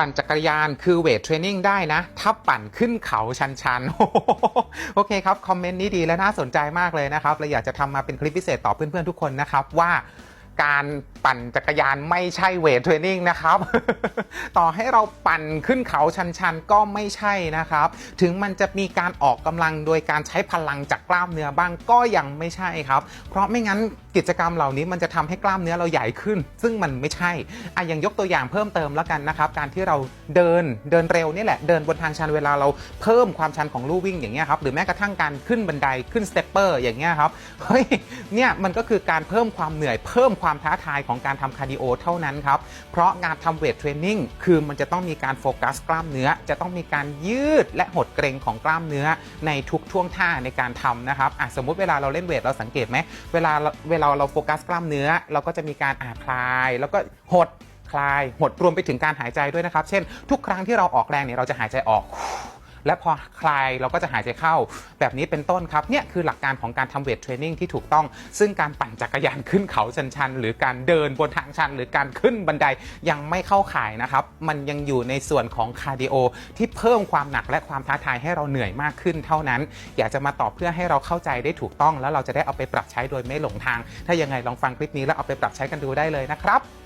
ปั่นจักรยานคือเวทเทรนนิ่งได้นะ ถ้าปั่นขึ้นเขาชันๆ โอเคครับ คอมเมนต์นี้ดีและน่าสนใจมากเลยนะครับเราอยากจะทำมาเป็นคลิปพิเศษต่อเพื่อนๆทุกคนนะครับว่า การปั่นจักรยานไม่ใช่เวทเทรนนิ่งนะครับ ต่อให้เราปั่นขึ้นเขาชันๆ ก็ไม่ใช่นะครับ ถึงมันจะมีการออกกำลังโดยการใช้พลังจากกล้ามเนื้อบ้างก็ยังไม่ใช่ครับ เพราะไม่งั้นกิจกรรมเหล่านี้มันจะทำให้กล้ามเนื้อเราใหญ่ขึ้น ซึ่งมันไม่ใช่อะอย่างยกตัวอย่างเพิ่มเติมแล้วกันนะครับ การที่เราเดินเดินเร็วนี่แหละเดินบนทางชันเวลาเราเพิ่มความชันของลู่วิ่งอย่างเงี้ยครับหรือแม้กระทั่งการขึ้นบันไดขึ้นสเตปเปอร์อย่างเงี้ยครับเฮ้ยเนี่ยมันก็คือการเพิ่มความเหนื่อยเพิ่มความความท้าทายของการทำคาร์ดิโอเท่านั้นครับ เพราะงานทำเวทเทรนนิ่งคือมันจะต้องมีการโฟกัสกล้ามเนื้อ จะต้องมีการยืดและหดเกรงของกล้ามเนื้อในทุกท่วงท่าในการทำนะครับสมมุติเวลาเราเล่นเวทเราสังเกตไหมเวลาเราเวลาเราโฟกัสกล้ามเนื้อ เราก็จะมีการอ่าคลาย แล้วก็หดคลาย หดรวมไปถึงการหายใจด้วยนะครับ เช่น ทุกครั้งที่เราออกแรงเนี่ยเราจะหายใจออก และพอคลายเราก็จะหายใจเข้า แบบนี้เป็นต้นครับเนี่ยคือหลักการของการทำเวทเทรนนิ่งที่ถูกต้อง ซึ่งการปั่นจักรยานขึ้นเขาชันๆ หรือการเดินบนทางชัน หรือการขึ้นบันไดยังไม่เข้าข่ายนะครับ มันยังอยู่ในส่วนของคาร์ดิโอที่เพิ่มความหนักและความท้าทายให้เราเหนื่อยมากขึ้นเท่านั้น อยากจะมาตอบเพื่อให้เราเข้าใจได้ถูกต้อง แล้วเราจะได้เอาไปปรับใช้โดยไม่หลงทาง ถ้ายังไงลองฟังคลิปนี้แล้วเอาไปปรับใช้กันดูได้เลยนะครับ